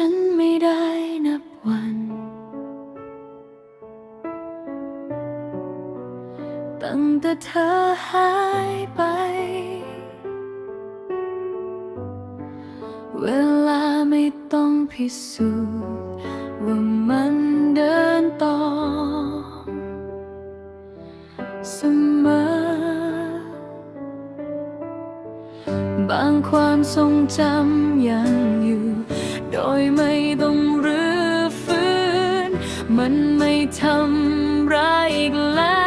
ฉันไม่ได้นับวัน ตั้งแต่เธอหายไป เวลาไม่ต้องพิสูจน์ว่ามันเดินต่อ เสมอ บางความทรงจำยัง มันไม่ทำร้ายอีกแล้ว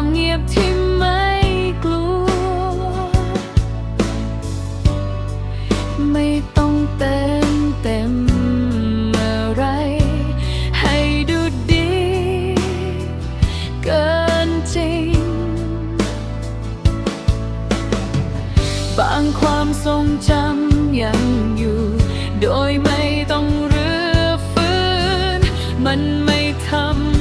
ความเงียบที่ไม่กลัว ไม่ต้องเต็มเต็มอะไร ให้ดูดี เกินจริง บางความทรงจำยังอยู่ โดยไม่ต้องรื้อฟื้น มันไม่ทำ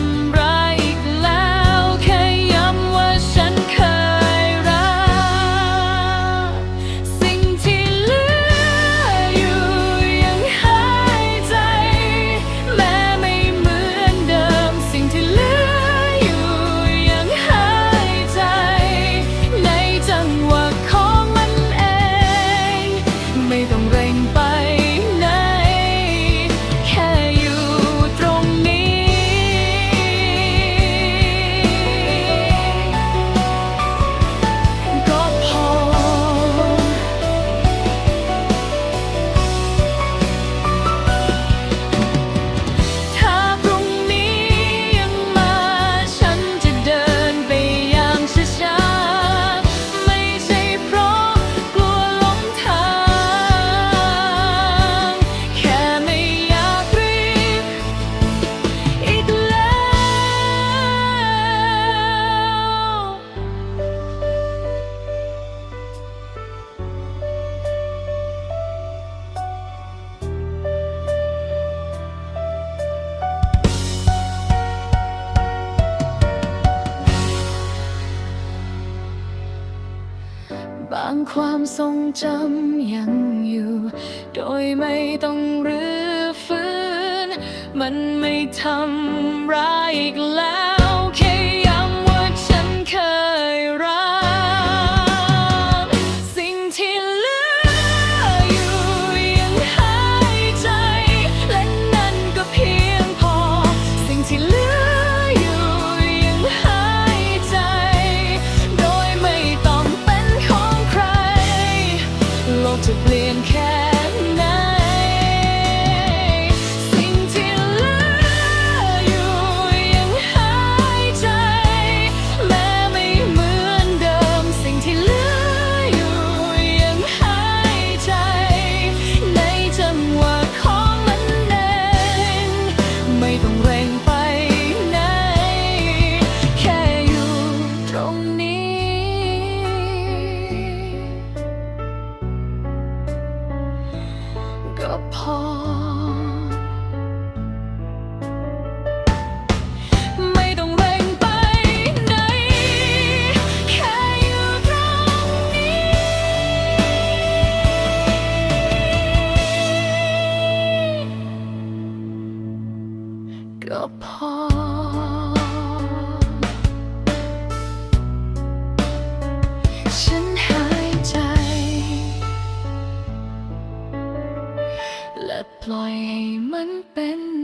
บางความทรงจำยังอยู่ โดยไม่ต้องรื้อฟื้น มันไม่ทำร้ายอีกแล้ว โลกจะเปลี่ยนแค่ ก็พอ ไม่ต้องเร่งไปไหน แค่อยู่ตรงนี้ ก็พอ ละปล่อยให้มันเป็น